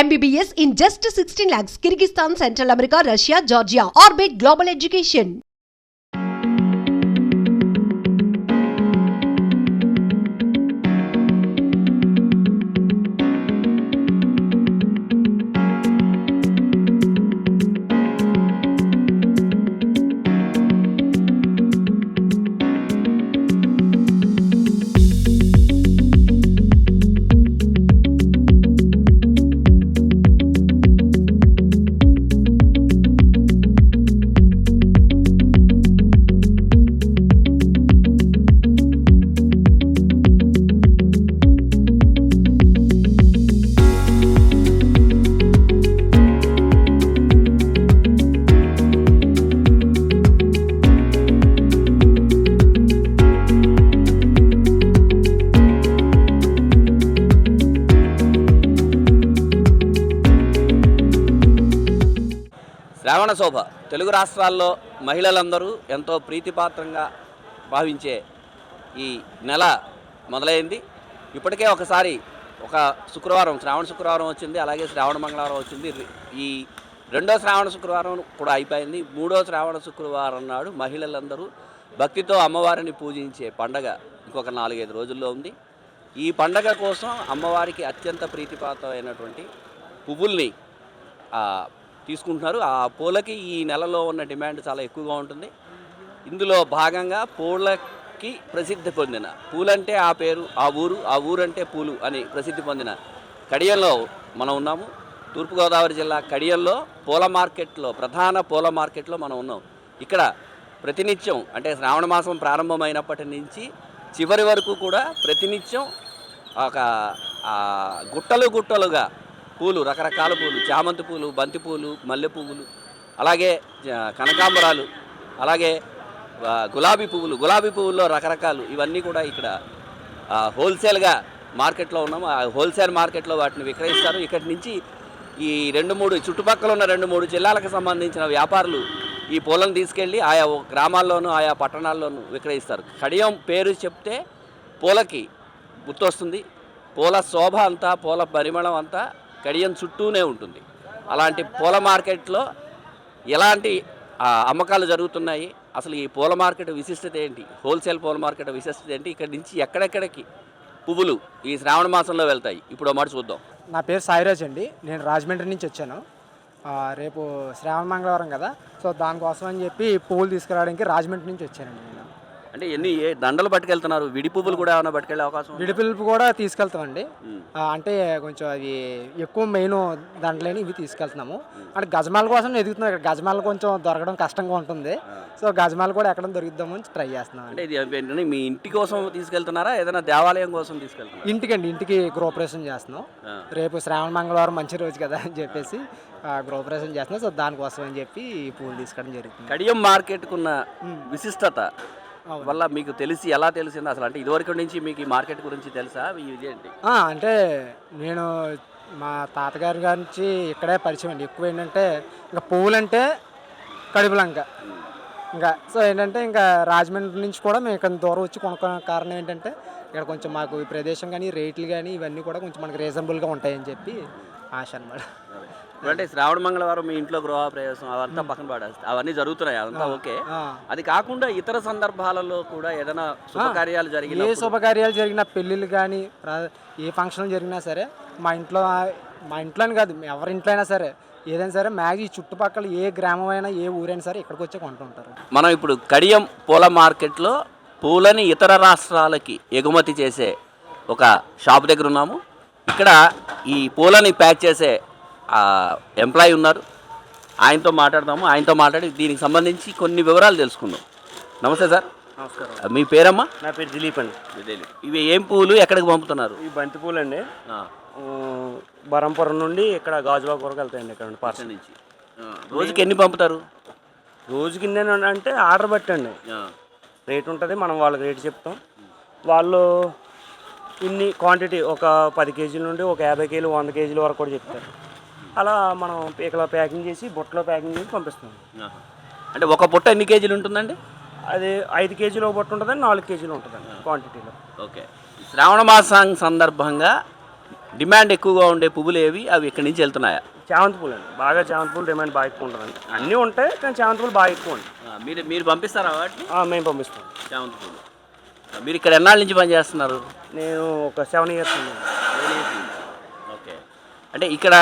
MBBS in just 16 lakhs. Kyrgyzstan, Central America, Russia, Georgia. Orbit Global Education. శ్రావణ శోభ. తెలుగు రాష్ట్రాల్లో మహిళలందరూ ఎంతో ప్రీతిపాత్రంగా భావించే ఈ నెల మొదలైంది. ఇప్పటికే ఒకసారి ఒక శుక్రవారం శ్రావణ శుక్రవారం వచ్చింది. అలాగే శ్రావణ మంగళవారం వచ్చింది. ఈ రెండో శ్రావణ శుక్రవారం కూడా అయిపోయింది. మూడో శ్రావణ శుక్రవారం నాడు మహిళలందరూ భక్తితో అమ్మవారిని పూజించే పండగ ఇంకొక నాలుగైదు రోజుల్లో ఉంది. ఈ పండగ కోసం అమ్మవారికి అత్యంత ప్రీతిపాత్రమైనటువంటి పువ్వుల్ని తీసుకుంటున్నారు. ఆ పూలకి ఈ నెలలో ఉన్న డిమాండ్ చాలా ఎక్కువగా ఉంటుంది. ఇందులో భాగంగా పూలకి ప్రసిద్ధి పొందిన పూలంటే ఆ పేరు ఆ ఊరు ఆ ఊరంటే పూలు అని ప్రసిద్ధి పొందిన కడియంలో మనం ఉన్నాము. తూర్పుగోదావరి జిల్లా కడియంలో పూల మార్కెట్లో ప్రధాన పూల మార్కెట్లో మనం ఉన్నాం. ఇక్కడ ప్రతినిత్యం అంటే శ్రావణ మాసం ప్రారంభమైనప్పటి నుంచి చివరి వరకు కూడా ప్రతినిత్యం ఒక గుట్టలు గుట్టలుగా పూలు రకరకాల పూలు చామంతి పూలు బంతి పూలు మల్లె పువ్వులు అలాగే జ- కనకాంబరాలు అలాగే గులాబీ పువ్వులు. గులాబీ పువ్వుల్లో రకరకాలు ఇవన్నీ కూడా ఇక్కడ హోల్సేల్గా మార్కెట్లో ఉన్నాము. ఆ హోల్సేల్ మార్కెట్లో వాటిని విక్రయిస్తారు. ఇక్కడి నుంచి ఈ రెండు మూడు చుట్టుపక్కల ఉన్న రెండు మూడు జిల్లాలకు సంబంధించిన వ్యాపారులు ఈ పూలను తీసుకెళ్ళి ఆయా గ్రామాల్లోనూ ఆయా పట్టణాల్లోనూ విక్రయిస్తారు. కడియం పేరు చెప్తే పూలకి గుర్తొస్తుంది. పూల శోభ అంతా పూల పరిమళం అంతా కడియం చుట్టూనే ఉంటుంది. అలాంటి పూల మార్కెట్లో ఎలాంటి అమ్మకాలు జరుగుతున్నాయి? అసలు ఈ పూల మార్కెట్ విశిష్టత ఏంటి? హోల్సేల్ పూల మార్కెట్ విశిష్టత ఏంటి? ఇక్కడి నుంచి ఎక్కడెక్కడికి పువ్వులు ఈ శ్రావణ మాసంలో వెళ్తాయి? ఇప్పుడు మాట చూద్దాం. నా పేరు సాయిరాజ్ అండి. నేను రాజమండ్రి నుంచి వచ్చాను. రేపు శ్రావణ మంగళవారం కదా. సో దానికోసం అని చెప్పి పువ్వులు తీసుకురావడానికి రాజమండ్రి నుంచి వచ్చానండి నేను. అంటే ఎన్ని ఏ దండలు పట్టుకెళ్తున్నారు? విడి పువ్వులు కూడా ఏమైనా పట్టుకెళ్ళే అవకాశం ఉందా? విడిపిలుపు కూడా తీసుకెళ్తామండి. ఉమ్. ఆ, అంటే కొంచెం అవి ఎక్కువ మెయిన్ దాంట్లోని ఇవి తీసుకెళ్తున్నాము. అంటే గజమాల కోసం ఎదుగుతున్నాం. ఇక్కడ గజమాల కొంచెం దొరకడం కష్టంగా ఉంటుంది. సో గజమాల కూడా ఎక్కడ దొరుకుదామని ట్రై చేస్తున్నాం అంటే ఇది ఏంటంటే మీ ఇంటి కోసం తీసుకెళ్తున్నారా? ఏదైనా దేవాలయం కోసం తీసుకెళ్తున్నారా? ఇంటికండి. ఇంటికి గృహప్రవేశం చేస్తున్నాం. ఆ. రేపు శ్రావణ మంగళవారం మంచి రోజు కదా అని చెప్పేసి ఆ, గృహప్రవేశం చేస్తున్నాం. సో దానికోసం అని చెప్పి ఈ పూలు తీసుకోవడం జరుగుతుంది. కడియం మార్కెట్కున్న విశిష్టత. వల్ల మీకు తెలిసి ఎలా తెలిసింది అసలు? అంటే ఇదివరకు నుంచి మీకు ఈ మార్కెట్ గురించి తెలుసా? ఇదేంటి? అంటే నేను మా తాతగారి గారి నుంచి ఇక్కడే పరిచయం అండి. ఎక్కువ ఏంటంటే ఇంకా పువ్వులంటే కడుపులంక. ఇంకా సో ఏంటంటే ఇంకా రాజమండ్రి నుంచి కూడా మేము ఇక్కడ దూరం వచ్చి కొనుక్కున్న కారణం ఏంటంటే ఇక్కడ కొంచెం మాకు ఈ ప్రదేశం కానీ రేట్లు కానీ ఇవన్నీ కూడా కొంచెం మనకు రీజనబుల్గా ఉంటాయని చెప్పి ఆశ అనమాట అంటే శ్రావణ మంగళవారం మీ ఇంట్లో గృహ ప్రవేశం అవంతా పక్కన పడేస్తాయి అవన్నీ జరుగుతున్నాయి అదంతా ఓకే. అది కాకుండా ఇతర సందర్భాలలో కూడా ఏదైనా శుభకార్యాలు జరిగిన ఏ శుభకార్యాలు జరిగినా పెళ్ళిళ్ళు కానీ ఏ ఫంక్షన్లు జరిగినా సరే మా ఇంట్లో మా ఇంట్లో అని కాదు ఎవరి ఇంట్లో అయినా సరే ఏదైనా సరే మ్యాగీ చుట్టుపక్కల ఏ గ్రామం అయినా ఏ ఊరైనా సరే ఇక్కడికి వచ్చి కొంటూ ఉంటారు. మనం ఇప్పుడు కడియం పూల మార్కెట్లో పూలని ఇతర రాష్ట్రాలకి ఎగుమతి చేసే ఒక షాప్ దగ్గర ఉన్నాము. ఇక్కడ ఈ పూలని ప్యాక్ చేసే ఎంప్లాయీ ఉన్నారు. ఆయనతో మాట్లాడదాము. ఆయనతో మాట్లాడి దీనికి సంబంధించి కొన్ని వివరాలు తెలుసుకుందాం. నమస్తే సార్. నమస్కారం. మీ పేరమ్మా? నా పేరు దిలీప్ అండి. ఇవి ఏం పూలు? ఎక్కడికి పంపుతున్నారు? ఈ బంతి పూలు అండి బరంపురం నుండి ఇక్కడ గాజువాక వరకు వెళ్తాయండి ఇక్కడ నుండి పార్సల్. నుంచి. రోజుకి ఎన్ని పంపుతారు? రోజుకి అంటే ఆర్డర్ బట్టండి. ఆ, రేట్ ఉంటుంది మనం వాళ్ళకి రేట్ చెప్తాం. వాళ్ళు ఇన్ని క్వాంటిటీ ఒక పది కేజీల నుండి ఒక యాభై కేజీలు వంద కేజీల వరకు కూడా చెప్తారు. అలా మనం ఇక్కడ ప్యాకింగ్ చేసి బుట్టలో ప్యాకింగ్ చేసి పంపిస్తాం. అంటే ఒక బుట్ట ఎన్ని కేజీలు ఉంటుందండి? అది ఐదు కేజీలు ఒక బుట్ట ఉంటుందండి నాలుగు కేజీలు ఉంటుందండి క్వాంటిటీలో ఓకే. శ్రావణ మాసం సందర్భంగా డిమాండ్ ఎక్కువగా ఉండే పువ్వులు ఏవి? అవి ఇక్కడి నుంచి వెళ్తున్నాయా? చామంతి పూలు అండి. బాగా చామంతి పూలు డిమాండ్ బాగా ఎక్కువ ఉంటుందండి. అన్నీ ఉంటాయి కానీ చామంతి పూలు బాగా ఎక్కువ ఆ, మీరు మీరు పంపిస్తారా వాటిని? ఆ, మేము పంపిస్తాం. చామంతి పూలు. మీరు ఇక్కడ ఎన్నాళ్ళ నుంచి పనిచేస్తున్నారు? నేను ఒక సెవెన్ ఇయర్స్ ఓకే. అంటే ఇక్కడ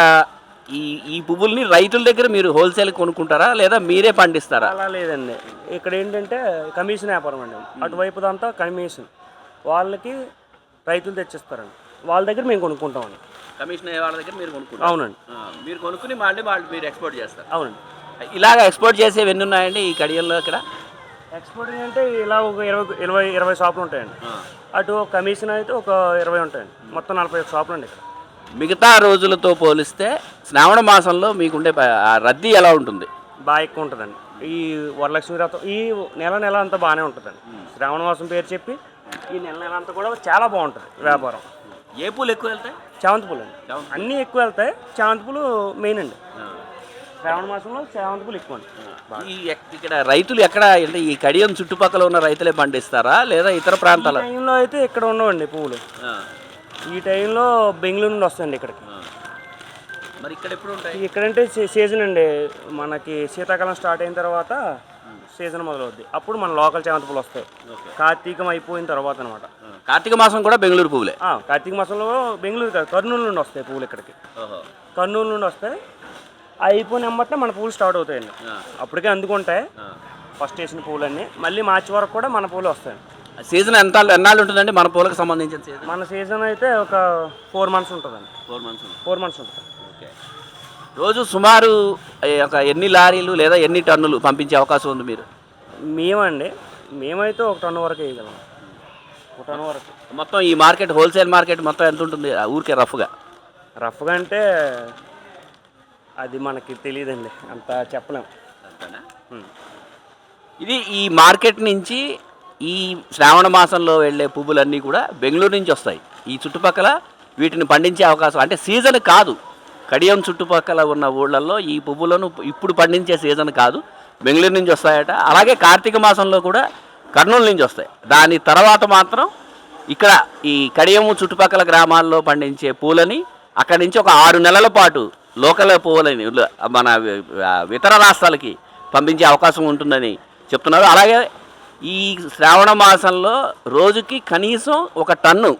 ఈ ఈ పువ్వుల్ని రైతుల దగ్గర మీరు హోల్సేల్ కొనుక్కుంటారా? లేదా మీరే పండిస్తారా? అలా లేదండి. ఇక్కడ ఏంటంటే కమిషన్ వ్యాపారం అండి. అటువైపు అంతా కమిషన్ వాళ్ళకి రైతులు తెచ్చిస్తారండి. వాళ్ళ దగ్గర మేము కొనుక్కుంటామండి. కమిషన్ వాళ్ళ దగ్గర మీరు కొనుక్కుంటారు? అవునండి. మీరు కొనుక్కుని మళ్ళీ వాళ్ళు మీరు ఎక్స్పోర్ట్ చేస్తారు. అవునండి. ఇలాగ ఎక్స్పోర్ట్ చేసేవి ఎన్ని ఉన్నాయండి ఈ కడియంలో ఇక్కడ? ఎక్స్పోర్టింగ్ అంటే ఇలా ఒక ఇరవై ఇరవై ఇరవై షాపులు ఉంటాయండి. అటు కమిషన్ అయితే ఒక ఇరవై ఉంటాయండి. మొత్తం నలభై ఒక షాపులు అండి ఇక్కడ. మిగతా రోజులతో పోలిస్తే శ్రావణ మాసంలో మీకుండే ప- ఆ రద్దీ ఎలా ఉంటుంది? బాగా ఎక్కువ ఉంటుందండి. ఈ వరలక్ష్మి వ్రతం ఈ నెల నెల అంతా బాగానే ఉంటుందండి. శ్రావణ మాసం పేరు చెప్పి ఈ నెల నెల అంతా కూడా చాలా బాగుంటుంది వ్యాపారం. ఏ పూలు ఎక్కువ వెళ్తాయి? చామంతి పూలు అండి. చామంతి అన్నీ ఎక్కువ వెళ్తాయి. చామంతి పూలు మెయిన్ అండి. శ్రావణ మాసంలో చామంతి పూలు ఎక్కువ అండి. ఈ ఎక్- ఇక్కడ రైతులు ఎక్కడ అంటే ఈ కడియం చుట్టుపక్కల ఉన్న రైతులే పండిస్తారా లేదా ఇతర ప్రాంతాల? టైంలో అయితే ఇక్కడ ఉండవండి పువ్వులు ఈ టైంలో బెంగళూరు నుండి వస్తాయండి ఇక్కడికి. మరి ఇక్కడ ఎప్పుడు ఉంటాయి? ఇక్కడంటే సీజన్ అండి. మనకి శీతాకాలం స్టార్ట్ అయిన తర్వాత సీజన్ మొదలవుద్ది. అప్పుడు మన లోకల్ చామంతి పూలు వస్తాయి. కార్తీకం అయిపోయిన తర్వాత అనమాట కార్తీక మాసం కూడా బెంగళూరు పువ్వులే కార్తీక మాసంలో బెంగళూరు కాదు కర్నూలు నుండి వస్తాయి పువ్వులు ఇక్కడికి. కర్నూలు నుండి వస్తాయి అయిపోయిన వెంబటనే మన పూలు స్టార్ట్ అవుతాయండి. అప్పటికే అందుకుంటాయి. ఫస్ట్ వేసిన పూలన్నీ. మళ్ళీ మార్చి వరకు కూడా మన పూలు వస్తాయి. సీజన్ ఎంత ఎన్నాళ్ళు ఉంటుందండి? మన పూలకు సంబంధించిన సీజన్? మన సీజన్ అయితే ఒక ఫోర్ మంత్స్ ఉంటుందండి. ఫోర్ మంత్స్ ఫోర్ మంత్స్ ఉంటుంది. ఓకే. రోజు సుమారు ఒక ఎన్ని లారీలు లేదా ఎన్ని టన్నులు పంపించే అవకాశం ఉంది మీరు? మేమండి మేమైతే ఒక టన్ను వరకు వేయగలం. ఒక టన్ను వరకు. మొత్తం ఈ మార్కెట్ హోల్సేల్ మార్కెట్ మొత్తం ఎంత ఉంటుంది? ఆ ఊరికే రఫ్గా? రఫ్గా అంటే అది మనకి తెలియదండి అంత చెప్పలేం. ఉం. ఇది ఈ మార్కెట్ నుంచి ఈ శ్రావణ మాసంలో వెళ్ళే పువ్వులన్నీ కూడా బెంగళూరు నుంచి వస్తాయి. ఈ చుట్టుపక్కల వీటిని పండించే అవకాశం అంటే సీజన్ కాదు. కడియం చుట్టుపక్కల ఉన్న ఊళ్ళల్లో ఈ పువ్వులను ఇప్పుడు పండించే సీజన్ కాదు. బెంగళూరు నుంచి వస్తాయట. అలాగే కార్తీక మాసంలో కూడా కర్నూలు నుంచి వస్తాయి. దాని తర్వాత మాత్రం ఇక్కడ ఈ కడియము చుట్టుపక్కల గ్రామాల్లో పండించే పూలని అక్కడి నుంచి ఒక ఆరు నెలల పాటు లోకల్ పువ్వులని మన ఇతర రాష్ట్రాలకి పంపించే అవకాశం ఉంటుందని చెప్తున్నారు. అలాగే ఈ శ్రావణ మాసంలో రోజుకి కనీసం ఒక టన్ను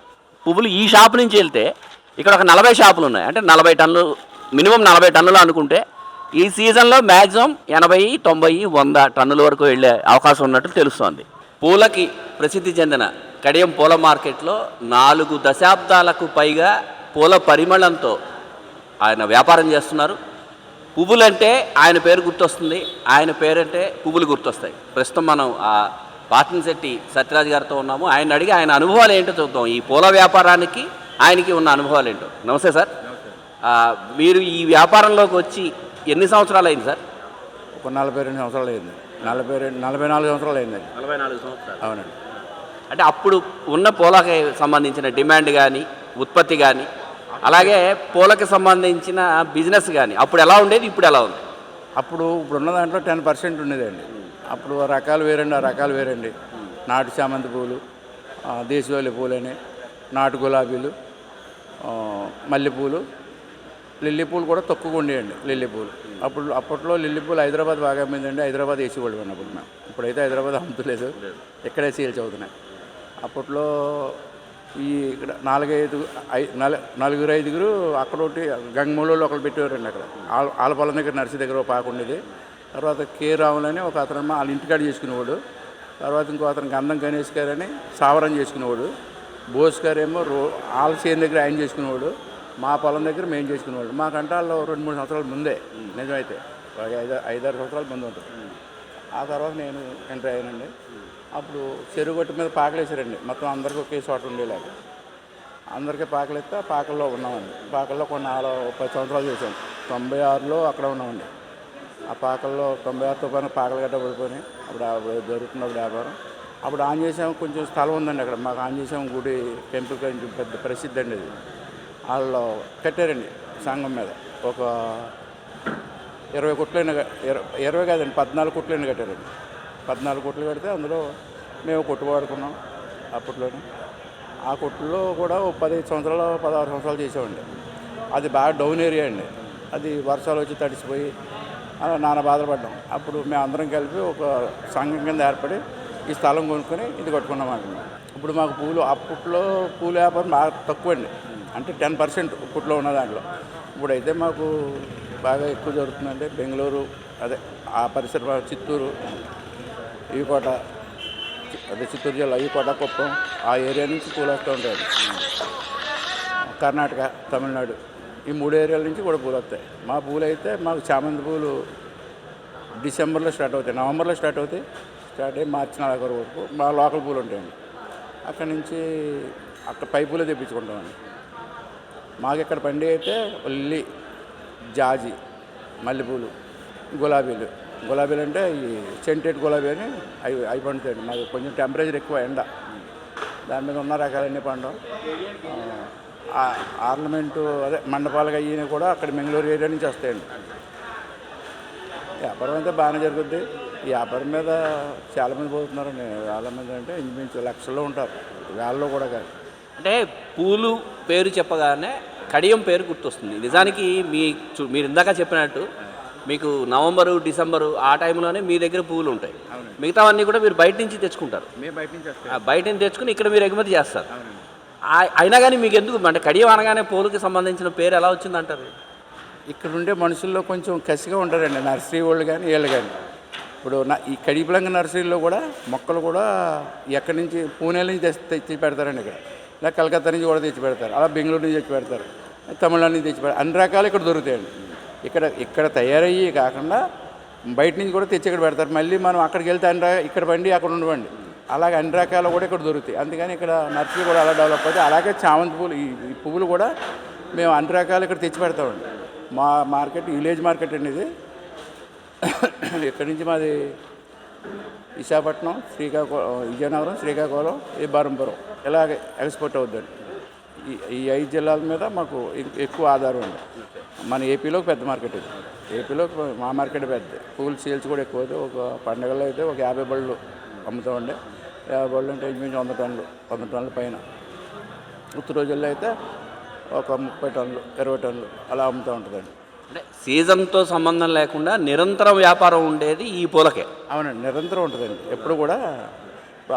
పువ్వులు ఈ షాపు నుంచి వెళ్తే ఇక్కడ ఒక నలభై షాపులు ఉన్నాయి. అంటే నలభై టన్నులు మినిమం నలభై టన్నులు అనుకుంటే ఈ సీజన్లో మ్యాక్సిమం ఎనభై తొంభై వంద టన్నుల వరకు వెళ్ళే అవకాశం ఉన్నట్టు తెలుస్తోంది. పూలకి ప్రసిద్ధి చెందిన కడియం పూల మార్కెట్లో నాలుగు దశాబ్దాలకు పైగా పూల పరిమళంతో ఆయన వ్యాపారం చేస్తున్నారు. పువ్వులంటే ఆయన పేరు గుర్తొస్తుంది. ఆయన పేరంటే పువ్వులు గుర్తొస్తాయి. ప్రస్తుతం మనం ఆ పాటన్శెట్టి సత్యరాజ్ గారితో ఉన్నాము. ఆయన అడిగి ఆయన అనుభవాలు ఏంటో చూద్దాం. ఈ పూల వ్యాపారానికి ఆయనకి ఉన్న అనుభవాలు ఏంటో. నమస్తే సార్. మీరు ఈ వ్యాపారంలోకి వచ్చి ఎన్ని సంవత్సరాలు అయింది సార్? ఒక నలభై రెండు సంవత్సరాలు అయింది. నలభై రెండు నలభై నాలుగు సంవత్సరాలు అయిందండి నలభై నాలుగు సంవత్సరాలు. అవునండి. అంటే అప్పుడు ఉన్న పూలకి సంబంధించిన డిమాండ్ కానీ ఉత్పత్తి కానీ అలాగే పూలకి సంబంధించిన బిజినెస్ కానీ అప్పుడు ఎలా ఉండేది? ఇప్పుడు ఎలా ఉంది? అప్పుడు ఇప్పుడు ఉన్న దాంట్లో టెన్ పర్సెంట్ ఉండేదండి. అప్పుడు ఆ రకాలు వేరండి ఆ రకాలు వేరండి. నాటు చామంతి పూలు ఆ, దేశవాళీ పూలని నాటు గులాబీలు మల్లెపూలు లిల్లీ పూలు కూడా తక్కువగా ఉండేయండి లిల్లీ పూలు. అప్పుడు అప్పట్లో లిల్లీ పూలు హైదరాబాద్ బాగా అమ్మిందండి హైదరాబాద్ వేసేవాళ్ళు అప్పుడు మేము. ఇప్పుడైతే హైదరాబాద్ అమ్ముతలేదు ఇక్కడే సేల్స్ అవుతున్నాయి అప్పట్లో ఈ ఇక్కడ నాలుగైదు ఐ నలుగురు ఐదుగురు అక్కడ ఒకటి గంగమూలలో ఒకరు పెట్టేవారండి అక్కడ. ఆల ఆలపాలెం దగ్గర నర్సి దగ్గర ఒక ఉండేది. తర్వాత కే. రాములని ఒక అతను వాళ్ళ ఇంటికాడ చేసుకునేవాడు. తర్వాత ఇంకో అతను గంధం గణేష్ గారు అని సావరం చేసుకునేవాడు. బోస్ గారు ఏమో రో వాళ్ళ చేను దగ్గర ఆయన చేసుకునేవాడు. మా పొలం దగ్గర మేము చేసుకునేవాడు. మాకంటే వాళ్ళు రెండు మూడు సంవత్సరాల ముందే నిజమైతే. ఐదు ఐదారు సంవత్సరాల ముందు ఉంటుంది. ఆ తర్వాత నేను ఎంటర్ అయ్యానండి. అప్పుడు చెరువు గట్టు మీద పాకలు వేసారండి మొత్తం అందరికీ ఒకే చోట ఉండేలాగా. అందరికీ పాకలేస్తే ఆ పాకల్లో ఉన్నామండి. పాకల్లో కొన్ని నాలుగు పది సంవత్సరాలు చేశాం తొంభై ఆరులో అక్కడ ఉన్నామండి. ఆ పాకల్లో తొంభై ఆరు తుఫాను పాకలు గట్ట పడిపోయినాయి. అప్పుడు జరుగుతున్న వ్యాపారం. అప్పుడు ఆన్ చేసాం కొంచెం స్థలం ఉందండి అక్కడ. మాకు ఆన్ చేసాం గుడి టెంపుల్ కొంచెం పెద్ద ప్రసిద్ధి అండి అది. వాళ్ళు కట్టారండి సంఘం మీద. ఒక ఇరవై కోట్లైన ఇరవై ఇరవై కాదండి పద్నాలుగు కోట్లైన కట్టారండి. పద్నాలుగు కోట్లు కడితే అందులో మేము కొట్టు వాడుకున్నాం అప్పట్లోనే. ఆ కొట్టులో కూడా పదిహేను సంవత్సరాలు పదహారు సంవత్సరాలు చేసామండి అది బాగా డౌన్ ఏరియా అండి. అది వర్షాలు వచ్చి తడిసిపోయి అలా నాన్న బాధలు పడ్డాం అప్పుడు మేము అందరం కలిపి ఒక సంఘం కింద ఏర్పడి ఈ స్థలం కొనుక్కొని ఇది కట్టుకున్నాం అంటున్నాం ఇప్పుడు మాకు పూలు అప్పట్లో పూల వ్యాపారం బాగా తక్కువ అండి అంటే టెన్ పర్సెంట్ ఇప్పట్లో ఉన్న దాంట్లో. ఇప్పుడైతే మాకు బాగా ఎక్కువ జరుగుతుందండి. బెంగళూరు అదే ఆ పరిసర చిత్తూరు ఈకోట అదే చిత్తూరు జిల్లా ఈకోట కుప్పం ఆ ఏరియా నుంచి పూలు వస్తూ ఉంటాయి కర్ణాటక తమిళనాడు. ఈ మూడు ఏరియాల నుంచి కూడా పూలు వస్తాయి. మా పూలు అయితే మాకు చామంతి పూలు డిసెంబర్లో స్టార్ట్ అవుతాయి. నవంబర్లో స్టార్ట్ అవుతాయి. స్టార్ట్ అయ్యి మార్చి నాలుగు వరకు మా లోకల్ పూలు ఉంటాయండి. అక్కడి నుంచి అక్కడ పై పూలే తెప్పించుకుంటామండి. మాకు ఇక్కడ పండి అయితే లిల్లీ జాజి మల్లెపూలు గులాబీలు. గులాబీలు అంటే ఈ సెంటెడ్ గులాబీ అని అవి అవి పండుతాయండి. మాకు కొంచెం టెంపరేచర్ ఎక్కువ ఎండ. దాని మీద ఉన్న రకాలన్నీ పండం ఆర్నమెంటు అదే మండపాలుగా అయ్యి కూడా అక్కడ మెంగళూరు ఏరియా నుంచి వస్తాయండి. వ్యాపారం అయితే బాగానే జరుగుద్ది. వ్యాపారం మీద చాలామంది పోతున్నారండి. వేల మంది అంటే ఇంచుమించు లక్షల్లో ఉంటారు. వేలలో కూడా కాదు. అంటే పూలు పేరు చెప్పగానే కడియం పేరు గుర్తొస్తుంది. నిజానికి మీ చు- మీరు ఇందాక చెప్పినట్టు మీకు నవంబరు డిసెంబరు ఆ టైంలోనే మీ దగ్గర పూలు ఉంటాయి. మిగతావన్నీ కూడా మీరు బయట నుంచి తెచ్చుకుంటారు. బయట నుంచి తెచ్చుకుని ఇక్కడ మీరు ఎగుమతి చేస్తారు. అయినా కానీ మీకు ఎందుకు అంటే కడియం అనగానే పోలుకి సంబంధించిన పేరు ఎలా వచ్చిందంటారు? ఇక్కడ ఉండే మనుషుల్లో కొంచెం కసిగా ఉంటారండి నర్సరీ వాళ్ళు కానీ వీళ్ళు కానీ ఇప్పుడు నా ఈ కడిపలంగ నర్సరీలో కూడా మొక్కలు కూడా ఎక్కడి నుంచి పూణే నుంచి తెచ్చి తెచ్చి పెడతారండి ఇక్కడ. ఇలా కలకత్తా నుంచి కూడా తెచ్చి పెడతారు అలా బెంగళూరు నుంచి తెచ్చి పెడతారు తమిళనాడు నుంచి తెచ్చి పెడతారు. అన్ని రకాలు ఇక్కడ దొరుకుతాయండి. ఇక్కడ ఇక్కడ తయారయ్యి కాకుండా బయట నుంచి కూడా తెచ్చి ఇక్కడ పెడతారు. మళ్ళీ మనం అక్కడికి వెళ్తే అన్ని ఇక్కడ బండి అక్కడ ఉండవండి. అలాగే అన్ని రకాలు కూడా ఇక్కడ దొరుకుతాయి. అందుకని ఇక్కడ నర్సరీ కూడా అలా డెవలప్ అవుతాయి అలాగే చామంతి పూలు ఈ పువ్వులు కూడా మేము అన్ని రకాలు ఇక్కడ తెచ్చి పెడతామండి మా మార్కెట్ విలేజ్ మార్కెట్ అండి ఇది ఇక్కడి నుంచి మాది? విశాఖపట్నం శ్రీకాకుళం విజయనగరం శ్రీకాకుళం ఈ బరంపురం. ఇలాగే ఎక్స్పోర్ట్ అవుద్దండి. ఈ ఈ ఐదు జిల్లాల మీద మాకు ఎక్కువ ఆధారం ఉంది. మన ఏపీలో పెద్ద మార్కెట్ ఇది. ఏపీలో మా మార్కెట్ పెద్ద పూల సేల్స్ కూడా ఎక్కువ అయితే ఒక పండగలో అయితే ఒక యాభై బళ్ళు అమ్ముతామండి యాభై బళ్ళు అంటే ఇంచుమించు వంద టన్నులు వంద టన్నుల పైన. ఉత్తర రోజుల్లో అయితే ఒక ముప్పై టన్నులు ఇరవై టన్నులు అలా అమ్ముతూ ఉంటుందండి. అంటే సీజన్తో సంబంధం లేకుండా నిరంతరం వ్యాపారం ఉండేది ఈ పూలకే. అవునండి నిరంతరం ఉంటుందండి. ఎప్పుడు కూడా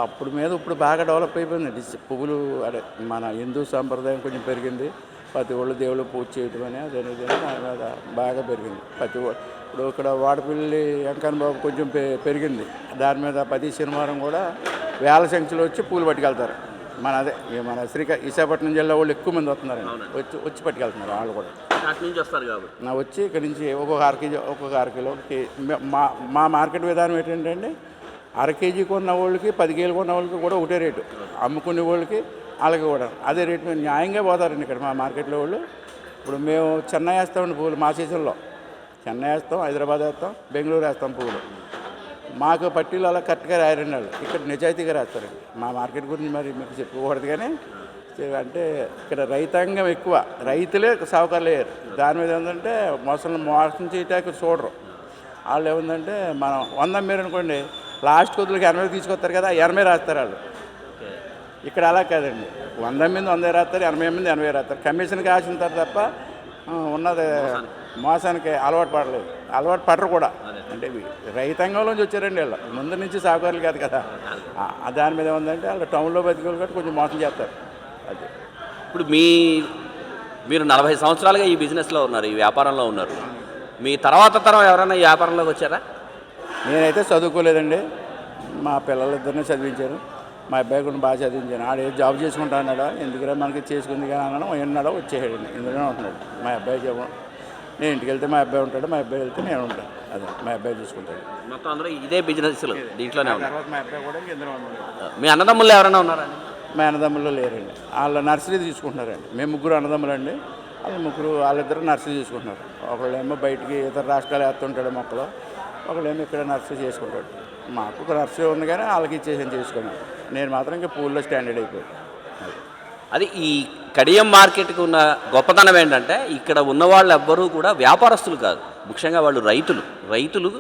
అప్పుడు మీద ఇప్పుడు బాగా డెవలప్ అయిపోయిందండి ఈ పువ్వులు అదే మన హిందూ సాంప్రదాయం కొంచెం పెరిగింది. ప్రతి ఒళ్ళు దేవుళ్ళు పూజ చేయడం అని అదే దాని మీద బాగా పెరిగింది. ప్రతి ఇప్పుడు ఇక్కడ వాడపల్లి వెంకన్న బాబు కొంచెం పె- పెరిగింది. దాని మీద ప్రతి శనివారం కూడా వేల సంఖ్యలో వచ్చి పూలు పట్టుకెళ్తారు. మన అదే మన శ్రీకా విశాఖపట్నం జిల్లా వాళ్ళు ఎక్కువ మంది వస్తున్నారండి. వచ్చి వచ్చి పట్టుకెళ్తున్నారు వాళ్ళు కూడా. అటు నుంచి వస్తారు కాబట్టి. నా వచ్చి ఇక్కడ నుంచి ఒక్కొక్క అర కేజీ ఒక్కొక్క అర కిలో మా మా మార్కెట్ విధానం ఏంటంటే అర కేజీ కొన్న వాళ్ళకి పది కేజీలు కొన్న వాళ్ళకి కూడా ఒకటే రేటు. అమ్ముకునే వాళ్ళకి వాళ్ళకి కూడా. అదే రేటు మీద న్యాయంగా పోతారండి ఇక్కడ మా మార్కెట్లో వాళ్ళు. ఇప్పుడు మేము చెన్నై వేస్తామండి పువ్వులు మా సీజన్లో. చెన్నై వేస్తాం హైదరాబాద్ వేస్తాం బెంగళూరు వేస్తాం పువ్వులు మాకు పట్టీలు అలా కరెక్ట్గా రాయరండి వాళ్ళు ఇక్కడ నిజాయితీగా రాస్తారండి మా మార్కెట్ గురించి మరి మీకు చెప్పుకోకూడదు కానీ అంటే ఇక్కడ రైతాంగం ఎక్కువ. రైతులే సావుకారులు అయ్యారు. దాని మీద ఏంటంటే మోసం మోసం చేయటానికి చూడరు. వాళ్ళు ఏముందంటే మనం వంద మీరు అనుకోండి లాస్ట్ కొద్దులకి ఎనభై తీసుకొస్తారు కదా ఎనభై రాస్తారు వాళ్ళు. ఇక్కడ అలా కాదండి. వంద మంది వంద రాస్తారు ఎనభై మంది ఎనభై రాస్తారు. కమిషన్కి ఆశింటారు తప్ప ఉన్నది మోసానికి అలవాటు పడలేదు. అలవాటు పడరు కూడా. అంటే రైతాంగంలోంచి వచ్చారండి వీళ్ళు. ముందు నుంచి సాగుకారులు కాదు కదా. దాని మీద ఏముందంటే వాళ్ళు టౌన్లో బతికే వాళ్ళు కాబట్టి కొంచెం మోసం చేస్తారు. అది. ఇప్పుడు మీ మీరు నలభై సంవత్సరాలుగా ఈ బిజినెస్లో ఉన్నారు ఈ వ్యాపారంలో ఉన్నారు. మీ తర్వాత తరం ఎవరైనా ఈ వ్యాపారంలోకి వచ్చారా? నేనైతే చదువుకోలేదండి. మా పిల్లలిద్దరిని చదివించాను. మా అబ్బాయి కూడా బాగా చదివించాను. ఆడు జాబ్ చేసుకుంటా అన్నాడు? ఎందుకురా మనకి చేసుకుంది కానీ అన్నాడు? ఎన్నాడో వచ్చేసాడు ఇందులోనే ఉంటున్నాడు. మా అబ్బాయి చెప్పడం నేను ఇంటికి వెళ్తే మా అబ్బాయి ఉంటాడు మా అబ్బాయి వెళ్తే నేను ఉంటాను అదే మా అబ్బాయి చూసుకుంటాడు. మొత్తం అందరూ ఇదే బిజినెస్లు దీంట్లోనే ఉన్నారు. తర్వాత మా అబ్బాయి కూడా ఇందులో ఉన్నాడు. మీ అన్నదమ్ములు ఎవరైనా ఉన్నారండి మా అన్నదమ్ములు లేరండి. వాళ్ళ నర్సరీ తీసుకుంటున్నారండి. మేము ముగ్గురు అన్నదమ్ములు అండి వాళ్ళ ముగ్గురు వాళ్ళిద్దరు నర్సరీ తీసుకుంటున్నారు. ఒకళ్ళేమో బయటికి ఇతర రాష్ట్రాలు వేస్తుంటాడు మొక్కలు. ఒకళ్ళేమో ఇక్కడ నర్సరీ చేసుకుంటాడు. మాకు ఒక నర్సరీ ఉంది కానీ వాళ్ళకి ఇచ్చేసాను చేసుకున్నాను నేను మాత్రం ఇంకా పూల్లో స్టాండర్డ్ అయిపోయాను. అది ఈ కడియం మార్కెట్కి ఉన్న గొప్పతనం ఏంటంటే ఇక్కడ ఉన్న వాళ్ళు ఎవ్వరూ కూడా వ్యాపారస్తులు కాదు. ముఖ్యంగా వాళ్ళు రైతులు. రైతులు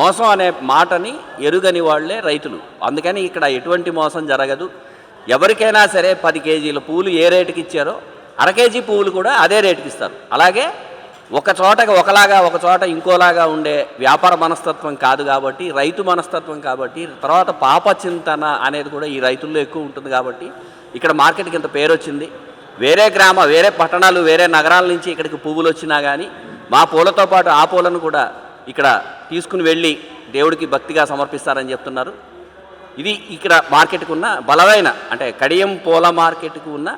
మోసం అనే మాటని ఎరుగని వాళ్ళే రైతులు. అందుకని ఇక్కడ ఎటువంటి మోసం జరగదు. ఎవరికైనా సరే పది కేజీల పూలు ఏ రేటుకి ఇచ్చారో అర కేజీ పువ్వులు కూడా అదే రేటుకి ఇస్తారు అలాగే ఒక చోట ఒకలాగా ఒక చోట ఇంకోలాగా ఉండే వ్యాపార మనస్తత్వం కాదు కాబట్టి రైతు మనస్తత్వం కాబట్టి తర్వాత పాప చింతన అనేది కూడా ఈ రైతుల్లో ఎక్కువ ఉంటుంది కాబట్టి ఇక్కడ మార్కెట్కి ఇంత పేరు వచ్చింది. వేరే గ్రామ వేరే పట్టణాలు వేరే నగరాల నుంచి ఇక్కడికి పువ్వులు వచ్చినా కానీ మా పూలతో పాటు ఆ పూలను కూడా ఇక్కడ తీసుకుని వెళ్ళి దేవుడికి భక్తిగా సమర్పిస్తారని చెప్తున్నారు. ఇది ఇక్కడ మార్కెట్కు ఉన్న బలమైన అంటే కడియం పూల మార్కెట్కు ఉన్న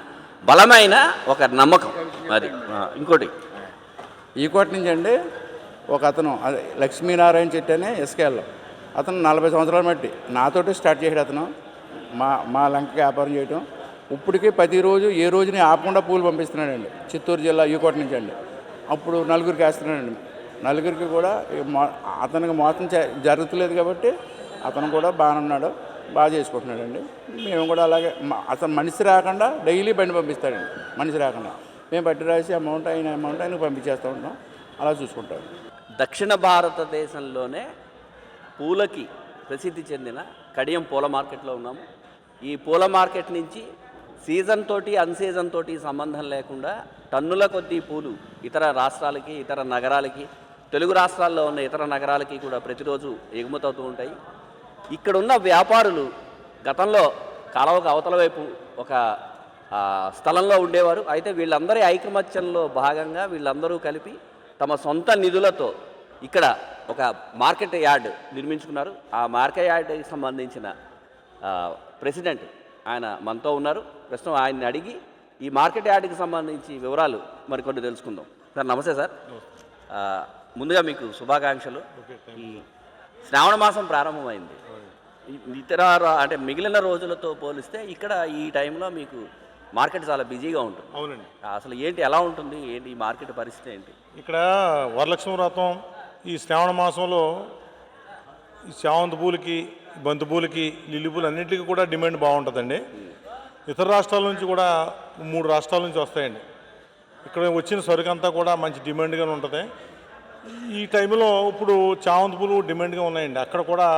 బలమైన ఒక నమ్మకం. అది ఇంకోటి. ఈ కోట నుంచి అండి ఒక అతను అదే లక్ష్మీనారాయణ చెట్టు అనే ఎస్కేల్లో అతను నలభై సంవత్సరాలు మట్టి. నాతోటి స్టార్ట్ చేశాడు అతను. మా మా లంక వ్యాపారం చేయటం. ఇప్పటికీ ప్రతిరోజు ఏ రోజుని ఆపకుండా పూలు పంపిస్తున్నాడండి. చిత్తూరు జిల్లా ఈకోట నుంచి అండి. అప్పుడు నలుగురికి వేస్తున్నాడండి. నలుగురికి కూడా మో- అతనికి మోసం చే- జరుగుతులేదు కాబట్టి అతను కూడా బాగానే ఉన్నాడు. బాగా చేసుకుంటున్నాడండి. మేము కూడా అలాగే అతను మనిషి రాకుండా డైలీ బండి పంపిస్తాడండి. మనిషి రాకుండా. మేము బట్టి రాసి అమౌంట్ అయిన అమౌంట్ ఆయనకు పంపించేస్తూ ఉంటాం. అలా చూసుకుంటాం దక్షిణ భారతదేశంలోనే పూలకి ప్రసిద్ధి చెందిన కడియం పూల మార్కెట్లో ఉన్నాము. ఈ పూల మార్కెట్ నుంచి సీజన్ తోటి అన్సీజన్ తోటి సంబంధం లేకుండా టన్నుల కొద్దీ పూలు ఇతర రాష్ట్రాలకి ఇతర నగరాలకి తెలుగు రాష్ట్రాల్లో ఉన్న ఇతర నగరాలకి కూడా ప్రతిరోజు ఎగుమతవుతూ ఉంటాయి. ఇక్కడ ఉన్న వ్యాపారులు గతంలో కాలవకు అవతల వైపు ఒక స్థలంలో ఉండేవారు. అయితే వీళ్ళందరి ఐకమత్యంలో భాగంగా వీళ్ళందరూ కలిపి తమ సొంత నిధులతో ఇక్కడ ఒక మార్కెట్ యార్డ్ నిర్మించుకున్నారు. ఆ మార్కెట్ యార్డ్కి సంబంధించిన ప్రెసిడెంట్ ఆయన మనతో ఉన్నారు. ప్రస్తుతం ఆయన్ని అడిగి ఈ మార్కెట్ యార్డ్కి సంబంధించి వివరాలు మరికొన్ని తెలుసుకుందాం. సార్ నమస్తే సార్. ముందుగా మీకు శుభాకాంక్షలు. ఈ శ్రావణ మాసం ప్రారంభమైంది. ఇతర అంటే మిగిలిన రోజులతో పోలిస్తే ఇక్కడ ఈ టైంలో మీకు మార్కెట్ చాలా బిజీగా ఉంటుంది. అవునండి. అసలు ఏంటి ఎలా ఉంటుంది? ఏంటి ఈ మార్కెట్ పరిస్థితి ఏంటి? ఇక్కడ వరలక్ష్మి వ్రతం ఈ శ్రావణ మాసంలో ఈ చామంతి పూలకి బంతి పూలకి లిల్లీ పూలు అన్నింటికి కూడా డిమాండ్ బాగుంటుందండి. ఇతర రాష్ట్రాల నుంచి కూడా మూడు రాష్ట్రాల నుంచి వస్తాయండి. ఇక్కడ వచ్చిన సరుకు అంతా కూడా మంచి డిమాండ్గానే ఉంటుంది. ఈ టైంలో ఇప్పుడు చామంతి పూలు డిమాండ్గా ఉన్నాయండి. అక్కడ కూడా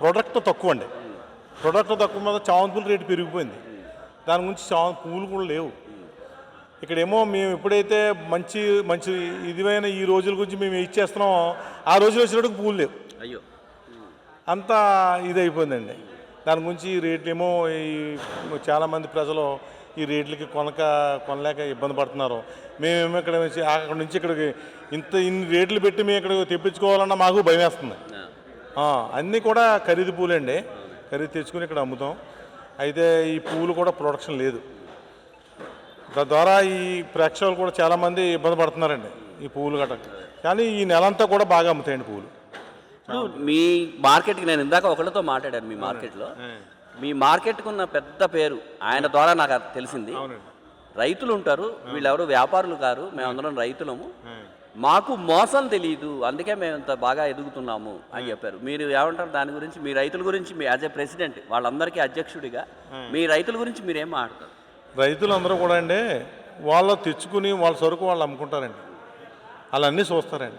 ప్రొడక్ట్ తక్కువ అండి ప్రొడక్ట్ తక్కువ మీద చామంతి పూలు రేటు పెరిగిపోయింది. దాని గురించి చామంతి పూలు కూడా లేవు. ఇక్కడేమో మేము ఎప్పుడైతే మంచి మంచి ఇదివైన ఈ రోజుల గురించి మేము ఇచ్చేస్తున్నామో ఆ రోజులు వచ్చినట్టుకు పూలు లేవు. అయ్యో. అంతా ఇది అయిపోయిందండి దాని గురించి ఈ రేట్లు ఏమో ఈ చాలామంది ప్రజలు ఈ రేట్లకి కొనక కొనలేక ఇబ్బంది పడుతున్నారు. మేమేమో ఇక్కడ నుంచి అక్కడ నుంచి ఇక్కడికి ఇంత ఇన్ని రేట్లు పెట్టి మేము ఇక్కడ తెప్పించుకోవాలన్నా మాకు భయం వేస్తుంది అన్నీ కూడా ఖరీదు పూలండి. ఖరీదు తెచ్చుకుని ఇక్కడ అమ్ముతాం. అయితే ఈ పూలు కూడా ప్రొడక్షన్ లేదు. తద్వారా ఈ ప్రేక్షకులు కూడా చాలామంది ఇబ్బంది పడుతున్నారండి ఈ పువ్వులు గట్ట కానీ ఈ నెలంతా కూడా బాగా అమ్ముతాయండి పువ్వులు. మీ మార్కెట్కి నేను ఇందాక ఒకరితో మాట్లాడాను మీ మార్కెట్లో. మీ మార్కెట్కి ఉన్న పెద్ద పేరు ఆయన ద్వారా నాకు తెలిసింది. రైతులు ఉంటారు వీళ్ళెవరు? వ్యాపారులు కారు మేమందరం రైతులము. మాకు మోసం తెలియదు అందుకే మేము ఇంత బాగా ఎదుగుతున్నాము అని చెప్పారు. మీరు ఏమంటారు? దాని గురించి మీ రైతుల గురించి మీ యాజ్ ఎ ప్రెసిడెంట్ వాళ్ళందరికీ అధ్యక్షుడిగా మీ రైతుల గురించి మీరు ఏం మాట్లాడతారు? రైతులందరూ కూడా అండి వాళ్ళు తెచ్చుకుని వాళ్ళ సరుకు వాళ్ళు అమ్ముకుంటారండి. వాళ్ళు అన్నీ చూస్తారండి.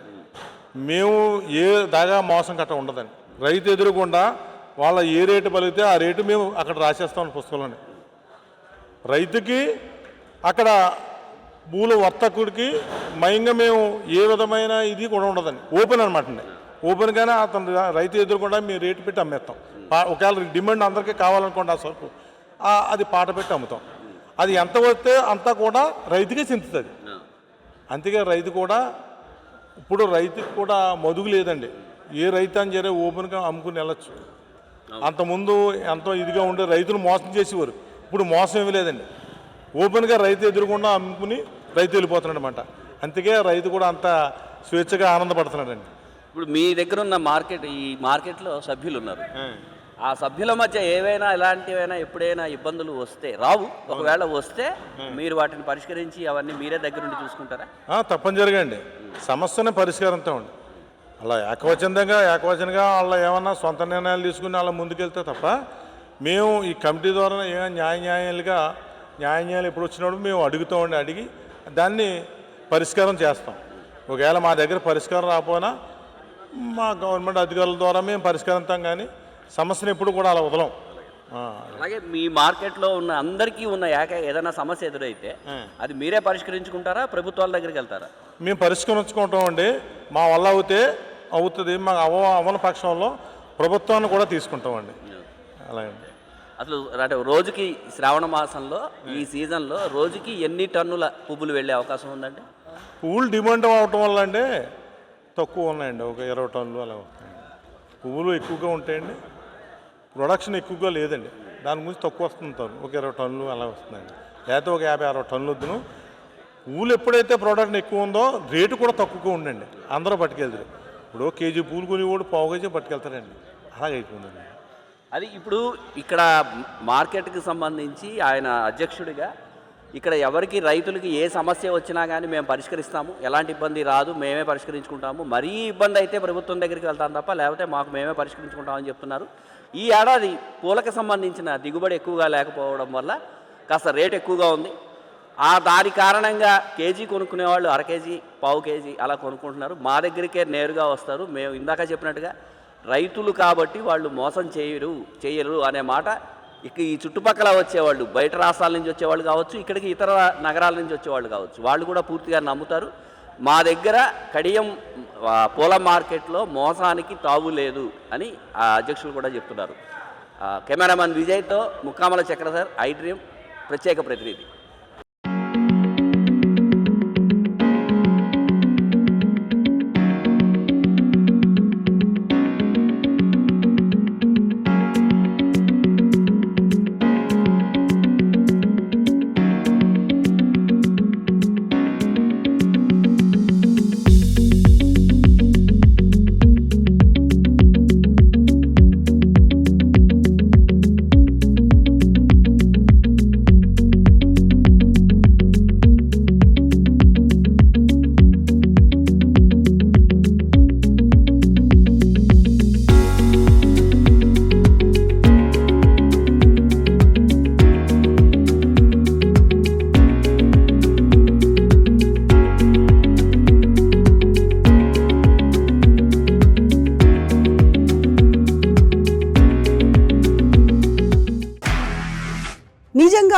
మేము ఏ దాగా మోసం కట్ట ఉండదండి. రైతు ఎదురుకుండా వాళ్ళ ఏ రేటు పలిగితే ఆ రేటు మేము అక్కడ రాసేస్తాం పుస్తకంలోనే రైతుకి అక్కడ భూల వర్తకుడికి మయంగా మేము ఏ విధమైన ఇది కూడా ఉండదండి. ఓపెన్ అనమాట అండి. ఓపెన్గానే అతను రైతు ఎదురుకుండా మేము రేటు పెట్టి అమ్మేస్తాం. ఒకవేళ డిమాండ్ అందరికీ కావాలనుకోండి ఆ సరుకు అది పాట పెట్టి అమ్ముతాం. అది ఎంత వస్తే అంతా కూడా రైతుకే చిందుతుంది. అందుకే రైతు కూడా ఇప్పుడు రైతుకి కూడా మదుగు లేదండి. ఏ రైతు అని సరే ఓపెన్గా అమ్ముకుని వెళ్ళచ్చు. అంతకుముందు ఎంతో ఇదిగా ఉండే రైతులు మోసం చేసేవారు. ఇప్పుడు మోసం ఏమీ లేదండి. ఓపెన్గా రైతు ఎదురుకుండా అమ్ముకుని రైతు వెళ్ళిపోతున్నాడు అనమాట అందుకే రైతు కూడా అంత స్వేచ్ఛగా ఆనందపడుతున్నాడండి. ఇప్పుడు మీ దగ్గర ఉన్న మార్కెట్ ఈ మార్కెట్లో సభ్యులు ఉన్నారు ఆ సభ్యుల మధ్య ఏవైనా ఎలాంటివైనా ఎప్పుడైనా ఇబ్బందులు వస్తే రావు. ఒకవేళ వస్తే మీరు వాటిని పరిష్కరించి అవన్నీ మీరే దగ్గరుండి చూసుకుంటారా? ఆ, తప్పనిసరిగా అండి. సమస్యనే పరిష్కారంతో ఉండి అలా ఏకవచనంగా ఏకవచనంగా వాళ్ళ ఏమన్నా సొంత నిర్ణయాలు తీసుకుని అలా ముందుకెళ్తే తప్ప మేము ఈ కమిటీ ద్వారా ఏ న్యాయ న్యాయాలుగా న్యాయ న్యాయాలు ఎప్పుడు వచ్చినప్పుడు మేము అడుగుతామండి అడిగి దాన్ని పరిష్కారం చేస్తాం. ఒకవేళ మా దగ్గర పరిష్కారం రాకపోయినా మా గవర్నమెంట్ అధికారుల ద్వారా మేము పరిష్కరిస్తాం కానీ సమస్యను ఎప్పుడు కూడా అలా వదలం. అలాగే మీ మార్కెట్లో ఉన్న అందరికీ ఉన్న ఏక ఏదైనా సమస్య ఎదురైతే. అది మీరే పరిష్కరించుకుంటారా? ప్రభుత్వాల దగ్గరికి వెళ్తారా? మేము పరిష్కరించుకుంటాం అండి. మా వల్ల అవుతే అవుతుంది. మాకు అవ అవన పక్షంలో ప్రభుత్వాన్ని కూడా తీసుకుంటామండి అలాగే అసలు అంటే రోజుకి శ్రావణ మాసంలో ఈ సీజన్లో రోజుకి ఎన్ని టన్నుల పువ్వులు వెళ్ళే అవకాశం ఉందండి? పువ్వులు డిమాండ్ అవటం వల్ల అండి తక్కువ ఉన్నాయండి ఒక ఇరవై టన్నులు అలా వస్తాయండి. పువ్వులు ఎక్కువగా ఉంటాయండి ప్రొడక్షన్ ఎక్కువగా లేదండి. దాని గురించి తక్కువ వస్తుంది. ఒక ఇరవై టన్నులు అలా వస్తున్నాయండి లేకపోతే ఒక యాభై అరవై టన్నులు వద్దును. పువ్వులు ఎప్పుడైతే ప్రొడక్షన్ ఎక్కువ ఉందో రేటు కూడా తక్కువగా ఉండండి అందరూ పట్టుకెళ్తారు. ఇప్పుడు కేజీ పూలు కొని కూడా పావు కేజీ పట్టుకెళ్తారండి అలాగే అయిపోయిందండి అది ఇప్పుడు ఇక్కడ మార్కెట్కి సంబంధించి ఆయన అధ్యక్షుడిగా ఇక్కడ ఎవరికి రైతులకి ఏ సమస్య వచ్చినా కానీ మేము పరిష్కరిస్తాము. ఎలాంటి ఇబ్బంది రాదు. మేమే పరిష్కరించుకుంటాము. మరీ ఇబ్బంది అయితే ప్రభుత్వం దగ్గరికి వెళ్తాం తప్ప లేకపోతే మాకు మేమే పరిష్కరించుకుంటామని చెప్తున్నారు. ఈ ఏడాది పూలకు సంబంధించిన దిగుబడి ఎక్కువగా లేకపోవడం వల్ల కాస్త రేట్ ఎక్కువగా ఉంది. ఆ దాని కారణంగా కేజీ కొనుక్కునే వాళ్ళు అర కేజీ పావు కేజీ అలా కొనుక్కుంటున్నారు. మా దగ్గరికే నేరుగా వస్తారు. మేము ఇందాక చెప్పినట్టుగా రైతులు కాబట్టి వాళ్ళు మోసం చేయరు చేయరు అనే మాట. ఇక ఈ చుట్టుపక్కల వచ్చేవాళ్ళు బయట రాష్ట్రాల నుంచి వచ్చేవాళ్ళు కావచ్చు ఇక్కడికి ఇతర నగరాల నుంచి వచ్చేవాళ్ళు కావచ్చు. వాళ్ళు కూడా పూర్తిగా నమ్ముతారు. మా దగ్గర కడియం పూల మార్కెట్లో మోసానికి తావు లేదు అని ఆ అధ్యక్షులు కూడా చెప్తున్నారు. కెమెరామెన్ విజయ్తో ముక్కామల చక్రధర్ ఐ డ్రీమ్ ప్రత్యేక ప్రతినిధి.